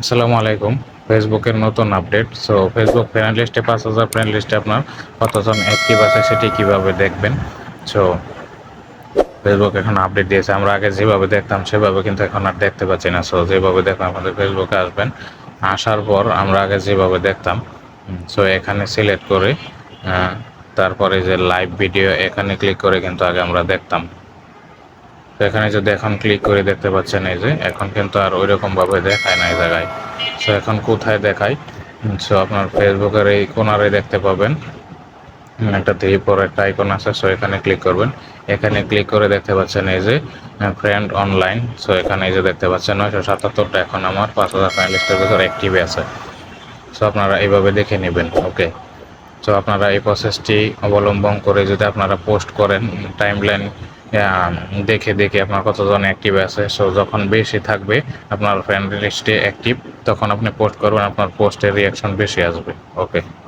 আসসালামু আলাইকুম। ফেসবুকের নতুন আপডেট সো ফেসবুক ফ্রেন্ড লিস্টে পাঁচ হাজার ফ্রেন্ড লিস্টে আপনার কতজন অ্যাক্টিভ আছে সেটি কীভাবে দেখবেন? সো ফেসবুক এখন আপডেট দিয়েছে। আমরা আগে যেভাবে দেখতাম সেভাবে কিন্তু এখন আর দেখতে পাচ্ছি না। সো যেভাবে দেখলাম আমাদের ফেসবুকে আসবেন। আসার পর আমরা আগে যেভাবে দেখতাম। সো এখানে সিলেক্ট করে। তারপরে যে লাইভ ভিডিও এখানে ক্লিক করে কিন্তু আগে আমরা দেখতাম। তো এখানে যদি এখন ক্লিক করে দেখতে পাচ্ছেন এই যে, এখন কিন্তু আর ওই রকম ভাবে দেখায় না এই জায়গায়। সো এখন কোথায় দেখায়? সো আপনার ফেসবুকের এই কোনারে দেখতে পাবেন। একটা থ্রি ফোর একটা আইকন আছে সো এখানে ক্লিক করবেন। এখানে ক্লিক করে দেখতে পাচ্ছেন এই যে ফ্রেন্ড অনলাইন সো এখানে এই যে দেখতে পাচ্ছেন, নয়শো সাতাত্তরটা এখন আমার, পাঁচ হাজার লিস্টের ভিতরে অ্যাক্টিভ আছে। সো আপনারা এইভাবে দেখে নেবেন ওকে তো আপনারা এই প্রসেসটি অবলম্বন করে যদি আপনারা পোস্ট করেন টাইমলাইন দেখে দেখে আপনার কতজন অ্যাক্টিভ আছে। সো যখন বেশি থাকবে, আপনার ফ্রেন্ড লিস্টে অ্যাক্টিভ তখন আপনি পোস্ট করবেন, আপনার পোস্টের রিয়াকশন বেশি আসবে। ওকে